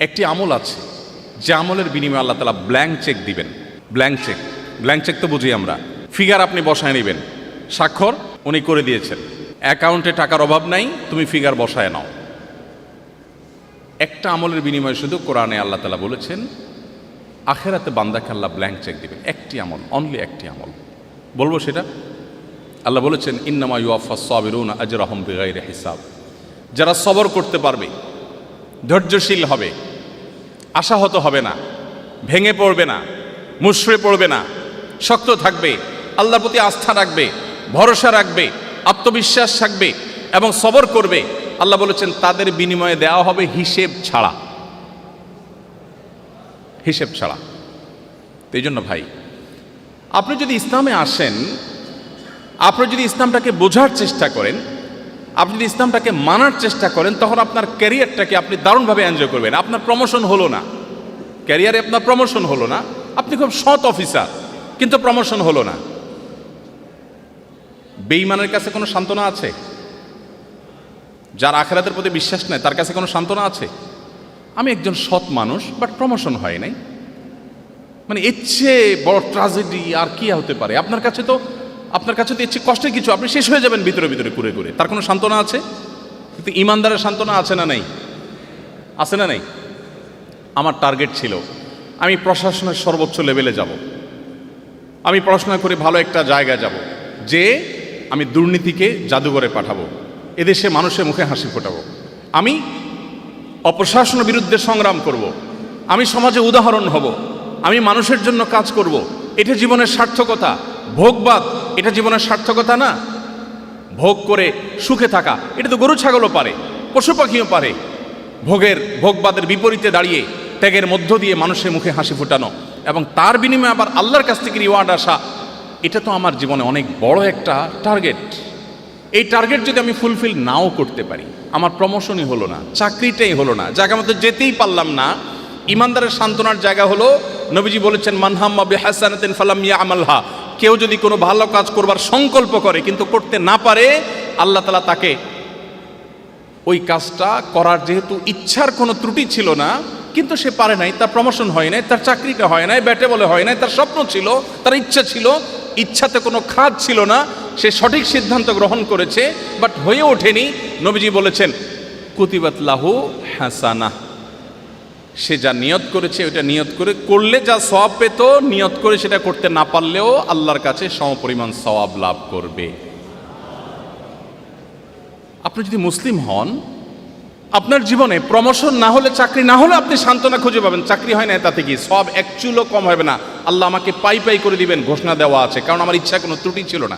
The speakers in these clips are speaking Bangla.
একটি আমল আছে। যে আমলের বিনিময়ে আল্লাহ তালা ব্ল্যাঙ্ক চেক দিবেন। ব্ল্যাঙ্ক চেক ব্ল্যাঙ্ক চেক তো বুঝি আমরা। ফিগার আপনি বসায় নেবেন। স্বাক্ষর উনি করে দিয়েছেন। অ্যাকাউন্টে টাকার অভাব নাই, তুমি ফিগার বসায় নাও। একটা আমলের বিনিময়ে শুধু কোরআনে আল্লাহ তালা বলেছেন, আখেরাতে বান্দাকে আল্লাহ ব্ল্যাঙ্ক চেক দিবেন। একটি আমল অনলি একটি আমল। বলব সেটা? আল্লাহ বলেছেন, ইন্নামা ইউআফা সাবিরুন আজরাহম বেগাইরে হিসাব। যারা সবর করতে পারবে, ধৈর্যশীল হবে আশাহত হবে না, ভেঙে পড়বে না মুশড়ে পড়বে না, শক্ত থাকবে, আল্লাহর প্রতি আস্থা রাখবে, ভরসা রাখবে, আত্মবিশ্বাস থাকবে এবং সবর করবে। আল্লাহ বলেছেন, তাদের বিনিময়ে দেওয়া হবে হিসেব ছাড়া। হিসেব ছাড়া। এই জন্য ভাই, আপনি যদি ইসলামে আসেন, আপনি যদি ইসলামটাকে বোঝার চেষ্টা করেন, আপনি যদি ইসলামটাকে মানার চেষ্টা করেন, তখন আপনার ক্যারিয়ারটাকে আপনি দারুণভাবে এনজয় করবেন। আপনার প্রমোশন হলো না। ক্যারিয়ারে আপনার প্রমোশন হলো না, আপনি খুব সৎ অফিসার কিন্তু প্রমোশন হলো না। বেইমানের কাছে কোনো সান্ত্বনা আছে? যার আখেরাতের প্রতি বিশ্বাস নেই, তার কাছে কোনো সান্ত্বনা আছে? আমি একজন সৎ মানুষ বাট প্রমোশন হয় নাই। মানে চেয়ে বড় ট্রাজেডি আর কি হতে পারে? আপনার কাছে তো, আপনার কাছে তো চেয়ে কষ্টের কিছু, আপনি শেষ হয়ে যাবেন ভিতরে ভিতরে, ঘুরে ঘুরে। তার কোনো সান্ত্বনা আছে? কিন্তু ইমানদারের সান্ত্বনা আছে না নেই? আছে না নেই? আমার টার্গেট ছিল। আমি প্রশাসনের সর্বোচ্চ লেভেলে যাব। আমি পড়াশোনা করে ভালো একটা জায়গায় যাব, যে আমি দুর্নীতিকে জাদুঘরে পাঠাবো, এদেশে মানুষের মুখে হাসি ফোটাবো। আমি অপ্রশাসনের বিরুদ্ধে সংগ্রাম করব। আমি সমাজে উদাহরণ হব। আমি মানুষের জন্য কাজ করব। এটা জীবনের সার্থকতা। ভোগবাদ এটা জীবনের সার্থকতা না। ভোগ করে সুখে থাকা, এটা তো গরু ছাগলও পারে, পশু পাখিও পারে। ভোগের ভোগবাদের বিপরীতে দাঁড়িয়ে ত্যাগের মধ্য দিয়ে মানুষের মুখে হাসি ফোটানো এবং তার বিনিময়ে আবার আল্লাহর কাছ থেকে রিওয়ার্ড আসা, এটা তো আমার জীবনে অনেক বড় একটা টার্গেট এই টার্গেট যদি আমি ফুলফিল নাও করতে পারি, আমার প্রমোশনই হলো না, চাকরিটাই হলো না, জায়গা মতো যেতেই পারলাম না, ইমানদারের সান্ত্বনার জায়গা হলো, নবীজি বলেছেন মানহাম্মা বেহাসানাতেন ফালামিয়া আমালহা কেউ যদি কোনো ভালো কাজ করবার সংকল্প করে কিন্তু করতে না পারে, আল্লাহ তালা তাকে ওই কাজটা করার যেহেতু ইচ্ছার কোনো ত্রুটি ছিল না কিন্তু সে পারে নাই, তার প্রমোশন হয় নাই, তার চাকরিটা হয় নাই ব্যাটে বলে হয় নাই, তার স্বপ্ন ছিল, তার ইচ্ছা ছিল, ইচ্ছাতে কোনো খাদ ছিল না, সে সঠিক সিদ্ধান্ত গ্রহণ করেছে বাট হয়ে ওঠেনি, নবীজি বলেছেন, কুতিবাত লাহু হাসানা, সে যা নিয়ত করেছে ওটা নিয়ত করে, করলে যা সওয়াব পেত, নিয়ত করে সেটা করতে না পারলেও আল্লাহর কাছে সমপরিমাণ সওয়াব লাভ করবে। আপনি যদি মুসলিম হন আপনার জীবনে প্রমোশন না হলে, চাকরি না হলে আপনি সান্ত্বনা খুঁজে পাবেন। চাকরি হয় না তাতে কি সব এক চুলও কম হবে না। আল্লাহ আমাকে পাই পাই করে দিবেন, ঘোষণা দেওয়া আছে। কারণ আমার ইচ্ছা কোনো ত্রুটি ছিল না।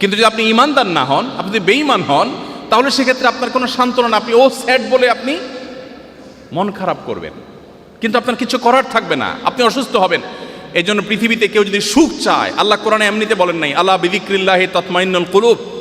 কিন্তু যদি আপনি ইমানদার না হন, আপনি যদি বেঈমান হন, তাহলে সেক্ষেত্রে আপনার কোনো সান্ত্বনা না। আপনি ও স্যাড বলে আপনি মন খারাপ করবেন। কিন্তু আপনার কিছু করার থাকবে না। আপনি অসুস্থ হবেন। এই জন্য পৃথিবীতে কেউ যদি সুখ চায়, আল্লাহ কোরআনে এমনিতে বলেন নাই আল্লাহ বিদিক্রিল্লাহে তৎমাইনুল কুলুব।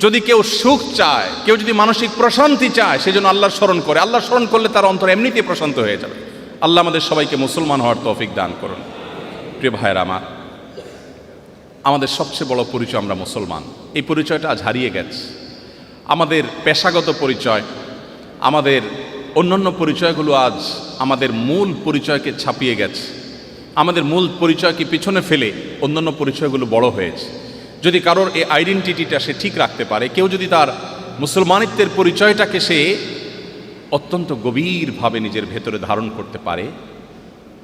যদি কেউ সুখ চায়, কেউ যদি মানসিক প্রশান্তি চায় সেজন্য আল্লাহর স্মরণ করে। আল্লাহ স্মরণ করলে তার অন্তর এমনিতেই প্রশান্ত হয়ে যাবে। আল্লাহ আমাদের সবাইকে মুসলমান হওয়ার তৌফিক দান করুন। প্রিয় ভাইয়ের আমার, আমাদের সবচেয়ে বড় পরিচয় আমরা মুসলমান। এই পরিচয়টা আজ হারিয়ে গেছে। আমাদের পেশাগত পরিচয়, আমাদের অন্যান্য পরিচয়গুলো আজ আমাদের মূল পরিচয়কে ছাপিয়ে গেছে। আমাদের মূল পরিচয়কে পিছনে ফেলে অন্যান্য পরিচয়গুলো বড় হয়েছে। যদি কারোর এই আইডেন্টিটিটা সে ঠিক রাখতে পারে, কেউ যদি তার মুসলমানিত্বের পরিচয়টাকে সে অত্যন্ত গভীরভাবে নিজের ভেতরে ধারণ করতে পারে,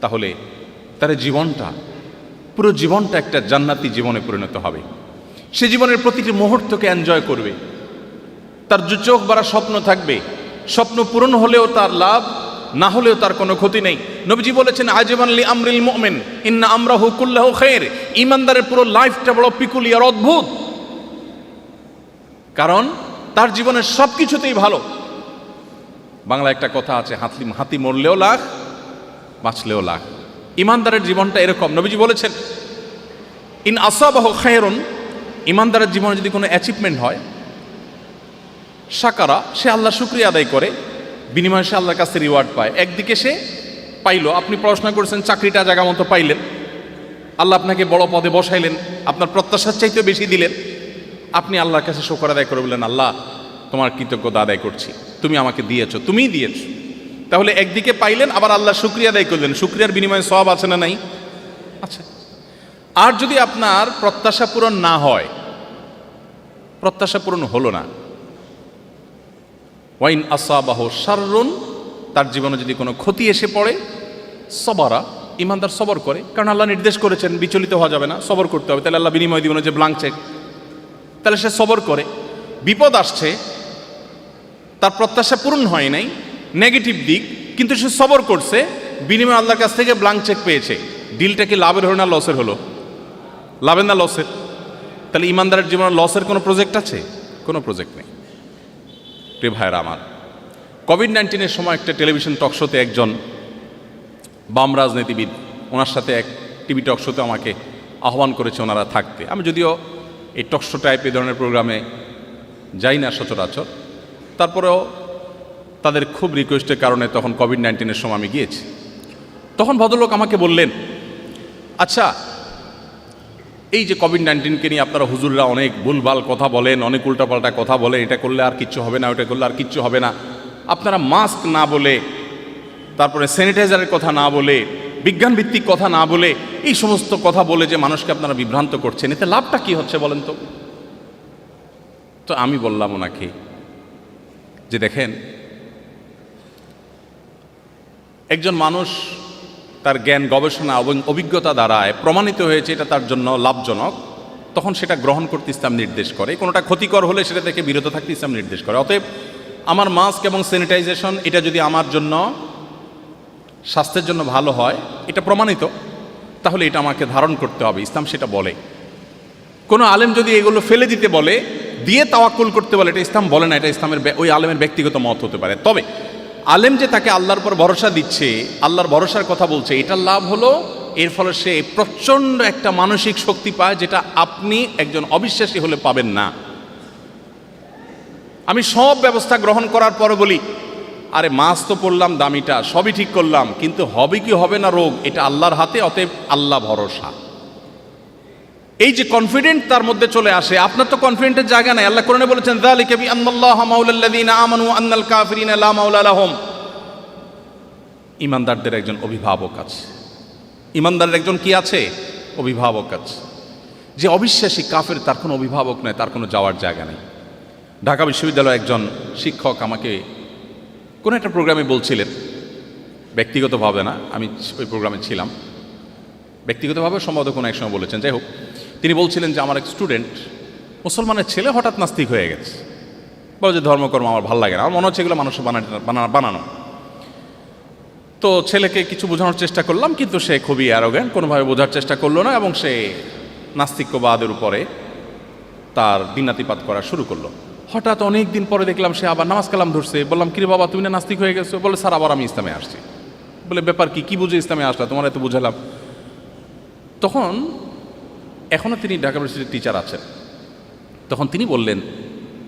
তাহলে তার জীবনটা, পুরো জীবনটা একটা জান্নাতি জীবনে পরিণত হবে। সে জীবনের প্রতিটি মুহূর্তকে এনজয় করবে। তার চোখ বাড়া স্বপ্ন থাকবে। স্বপ্ন পূরণ হলেও তার লাভ না হলেও তার কোনো ক্ষতি নেই। নবীজি বলেছেন আজমানলি আমরিল মোমেন, ইন্না আমরা হুকুল্লাহ খের ইমানদারের পুরো লাইফটা বড় পিকুলিয়ার অদ্ভুত। কারণ তার জীবনের সব কিছুতেই ভালো। বাংলা একটা কথা আছে হাতি হাতি মরলেও লাখ, বাঁচলেও লাখ। ইমানদারের জীবনটা এরকম। নবীজি বলেছেন, ইন আসাবাহ খায়রুন ইমানদারের জীবনে যদি কোনো অ্যাচিভমেন্ট হয়, সাকারা, সে আল্লাহ শুক্রিয়া আদায় করে বিনিময়ে সে আল্লাহর কাছে রিওয়ার্ড পায়। একদিকে সে পাইলো, আপনি পড়াশোনা করেছেন, চাকরিটা জায়গা মতো পাইলেন। আল্লাহ আপনাকে বড় পদে বসাইলেন, আপনার প্রত্যাশার চাইতেও বেশি দিলেন। আপনি আল্লাহর কাছে শোকর আদায় করে বললেন, আল্লাহ, তোমার কৃতজ্ঞতা আদায় করছি। তুমি আমাকে দিয়েছ, তুমিই দিয়েছ। তাহলে একদিকে পাইলেন, আবার আল্লাহ শুক্রিয়া আদায় করলেন। শুক্রিয়ার বিনিময়ে সব আছে না নাই? আচ্ছা আর যদি আপনার প্রত্যাশা পূরণ না হয়, প্রত্যাশা পূরণ হলো না ওয়াইন আসাবাহ সাররুন তার জীবনে যদি কোনো ক্ষতি এসে পড়ে, সবারা, ইমানদার সবর করে। কারণ আল্লাহ নির্দেশ করেছেন, বিচলিত হওয়া যাবে না, সবর করতে হবে। তাহলে আল্লাহ বিনিময় দিবেন যে ব্লাঙ্ক চেক তাহলে সে সবর করে। বিপদ আসছে, তার প্রত্যাশা পূরণ হয় নাই নেগেটিভ দিক, কিন্তু সে সবর করছে, বিনিময় আল্লাহর কাছ থেকে ব্লাঙ্ক চেক পেয়েছে। ডিলটা কি লাভের হলো না লসের হলো? লাভের না লসের তাহলে ইমানদারের জীবনে লসের কোনো প্রজেক্ট আছে? কোনো প্রজেক্ট নেই। প্রিয় ভাইয়েরা আমার কোভিড নাইন্টিনের সময় একটা টেলিভিশন টক শোতে একজন বাম রাজনীতিবিদ, ওনার সাথে এক টিভি টক শোতে আমাকে আহ্বান করেছে ওনারা থাকতে। আমি যদিও এই টক শো টাইপ এই ধরনের প্রোগ্রামে যাই না সচরাচর, তারপরেও তাদের খুব রিকোয়েস্টের কারণে তখন কোভিড নাইন্টিনের সময় আমি গিয়েছি। তখন ভদ্রলোক আমাকে বললেন আচ্ছা এই যে কোভিড নাইন্টিনকে নিয়ে আপনারা হুজুররা অনেক ভুলভাল কথা বলেন, অনেক উল্টাপাল্টা কথা বলেন, এটা করলে আর কিচ্ছু হবে না ওটা করলে আর কিচ্ছু হবে না। আপনারা মাস্ক না বলে, তারপরে স্যানিটাইজারের কথা না বলে বিজ্ঞান ভিত্তিক কথা না বলে, এই সমস্ত কথা বলে যে মানুষকে আপনারা বিভ্রান্ত করছেন, এতে লাভটা কি হচ্ছে বলেন তো? তো আমি বললাম ওনাকে যে দেখেন, একজন মানুষ তার জ্ঞান, গবেষণা এবং অভিজ্ঞতা দ্বারায় প্রমাণিত হয়েছে এটা তার জন্য লাভজনক, তখন সেটা গ্রহণ করতে ইসলাম নির্দেশ করে। কোনোটা ক্ষতিকর হলে সেটা থেকে বিরত থাকতে ইসলাম নির্দেশ করে। অতএব আমার মাস্ক এবং স্যানিটাইজেশন, এটা যদি আমার জন্য স্বাস্থ্যের জন্য ভালো হয়, এটা প্রমাণিত, তাহলে এটা আমাকে ধারণ করতে হবে, ইসলাম সেটা বলে। কোনো আলেম যদি এগুলো ফেলে দিতে বলে, দিয়ে তাওয়াক্কুল করতে বলে, এটা ইসলাম বলে না, এটা ইসলামের ওই আলেমের ব্যক্তিগত মত হতে পারে। তবে আলেম যে তাকে আল্লাহর উপর ভরসা দিচ্ছে, আল্লাহর ভরসার কথা বলছে, এটার লাভ হলো, এর ফলে সে প্রচণ্ড একটা মানসিক শক্তি পায় যেটা আপনি একজন অবিশ্বাসী হলে পাবেন না। আমি সব ব্যবস্থা গ্রহণ করার পরে বলি, আরে মাছ তো পড়লাম, দামিটা, সবই ঠিক করলাম, কিন্তু হবে কি হবে না রোগ, এটা আল্লাহর হাতে, অতএব আল্লাহ ভরসা। এই যে কনফিডেন্ট তার মধ্যে চলে আসে, আপনার তো কনফিডেন্টের জায়গা নাই। আল্লাহ কোরআনে বলেছেন, যালিকা বি আন্নাল্লাহ মাওলাল্লাযিনা আমানু আন্নাল কাফিরিনা লা মাওলা লাহুম। ইমানদারদের একজন অভিভাবক আছে। ইমানদারের একজন কি আছে? অভিভাবক আছে। যে অবিশ্বাসী কাফের, তার কোনো অভিভাবক নয় তার কোনো যাওয়ার জায়গা নেই। ঢাকা বিশ্ববিদ্যালয়ে একজন শিক্ষক আমাকে কোনো একটা প্রোগ্রামে বলছিলেন, ব্যক্তিগতভাবে না, আমি ওই প্রোগ্রামে ছিলাম। ব্যক্তিগতভাবে সম্ভবত কোনো এক সময় বলেছেন। যাই হোক তিনি বলছিলেন যে, আমার এক স্টুডেন্ট মুসলমানের ছেলে হঠাৎ নাস্তিক হয়ে গেছে। বলে যে, ধর্মকর্ম আমার ভালো লাগে না। আমার মনে হচ্ছে এগুলো মানুষের বানানো বানা- বানানো। তো ছেলেকে কিছু বোঝানোর চেষ্টা করলাম, কিন্তু সে খুবই অ্যারোগ্যান কোনোভাবে বোঝার চেষ্টা করল না এবং সে নাস্তিক্যবাদের উপরে তার দিনাতিপাত করা শুরু করল। হঠাৎ অনেক দিন পরে দেখলাম সে আবার নামাজ কালাম ধরছে। বললাম, কিরে বাবা, তুমি না নাস্তিক হয়ে গেছো? বলে, স্যার, আবার আমি ইসলামে আসছি। বলে, ব্যাপার কি? কি বুঝে ইসলামে আসলা? তোমার এত বুঝালাম? তখন এখনও তিনি ঢাকা ইউনিভার্সিটির টিচার আছেন। তখন তিনি বললেন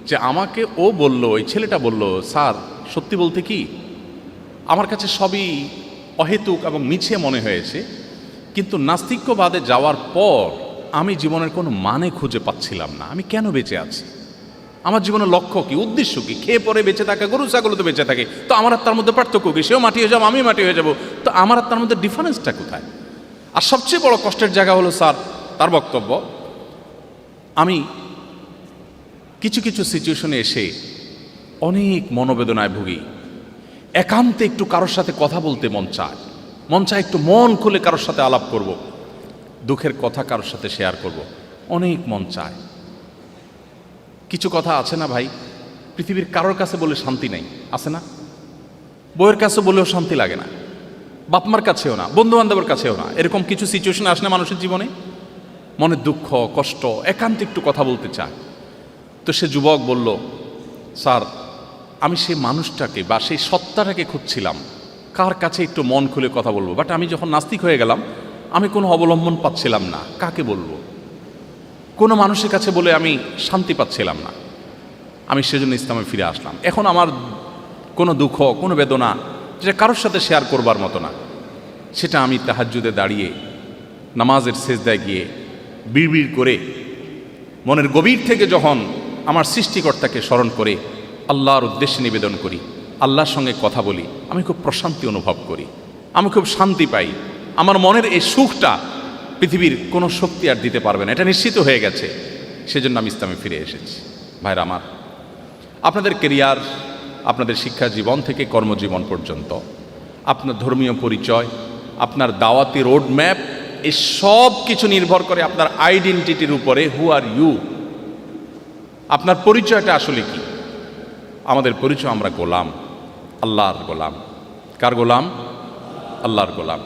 যে, আমাকে ও বলল, ওই ছেলেটা বলল, স্যার, সত্যি বলতে কি? আমার কাছে সবই অহেতুক এবং মিছে মনে হয়েছে, কিন্তু নাস্তিক্যবাদে যাওয়ার পর আমি জীবনের কোনো মানে খুঁজে পাচ্ছিলাম না। আমি কেন বেঁচে আছি? আমার জীবনের লক্ষ্য কি, উদ্দেশ্য কি? খেয়ে পরে বেঁচে থাকা, গরু ছাগল তো বেঁচে থাকে, তো আমার আর তার মধ্যে পার্থক্য কি? সেও মাটি হয়ে যাব আমি মাটি হয়ে যাব, তো আমার আর তার মধ্যে ডিফারেন্সটা কোথায়? আর সবচেয়ে বড় কষ্টের জায়গা হলো, স্যার তার বক্তব্য, আমি কিছু কিছু সিচুয়েশনে এসে অনেক মনোবেদনায় ভুগি। একান্তে একটু কারোর সাথে কথা বলতে মন চায়। মন চায় একটু মন খুলে কারোর সাথে আলাপ করব। দুঃখের কথা কারোর সাথে শেয়ার করব। অনেক মন চায়। কিছু কথা আছে না ভাই? পৃথিবীর কারোর কাছে বলে শান্তি নেই। আছে না? বইয়ের কাছে বলেও শান্তি লাগে না। বাপমার কাছেও না। বন্ধু বান্ধবের কাছেও না। এরকম কিছু সিচুয়েশন আসে না মানুষের জীবনে? মনে দুঃখ, কষ্ট, একান্ত একটু কথা বলতে চায়। তো সে যুবক বলল, স্যার, আমি সেই মানুষটাকে বা সেই সত্তাটাকে খুঁজছিলাম। কার কাছে একটু মন খুলে কথা বলব? বাট আমি যখন নাস্তিক হয়ে গেলাম, আমি কোনো অবলম্বন পাচ্ছিলাম না। কাকে বলব? কোনো মানুষের কাছে বলে আমি শান্তি পাচ্ছিলাম না। আমি সেজন্য ইসলামে ফিরে আসলাম। এখন আমার কোনো দুঃখ, কোনো বেদনা যেটা কারোর সাথে শেয়ার করবার মতো না, সেটা আমি তাহাজ্জুদে দাঁড়িয়ে, নামাজের শেষদায় গিয়ে বিড়বিড় করে, মনের গভীর থেকে যখন আমার সৃষ্টিকর্তাকে স্মরণ করে, আল্লাহর উদ্দেশ্যে নিবেদন করি, আল্লাহর সঙ্গে কথা বলি, আমি খুব প্রশান্তি অনুভব করি, আমি খুব শান্তি পাই। আমার মনের এই সুখটা পৃথিবীর কোনো শক্তি আর দিতে পারবে না, এটা নিশ্চিত হয়ে গেছে। সেজন্য আমি ইসলামে ফিরে এসেছি। ভাইরা আমার, আপনাদের কেরিয়ার, আপনাদের শিক্ষা জীবন থেকে কর্মজীবন পর্যন্ত, আপনার ধর্মীয় পরিচয়, আপনার দাওয়াতি রোড ম্যাপ এই সব কিছু নির্ভর করে আপনার আইডেন্টিটির উপরে হু আর ইউ আপনার পরিচয়টা আসলে কি? আমাদের পরিচয় আমরা গোলাম, আল্লাহর গোলাম। কার গোলাম? আল্লাহর গোলাম।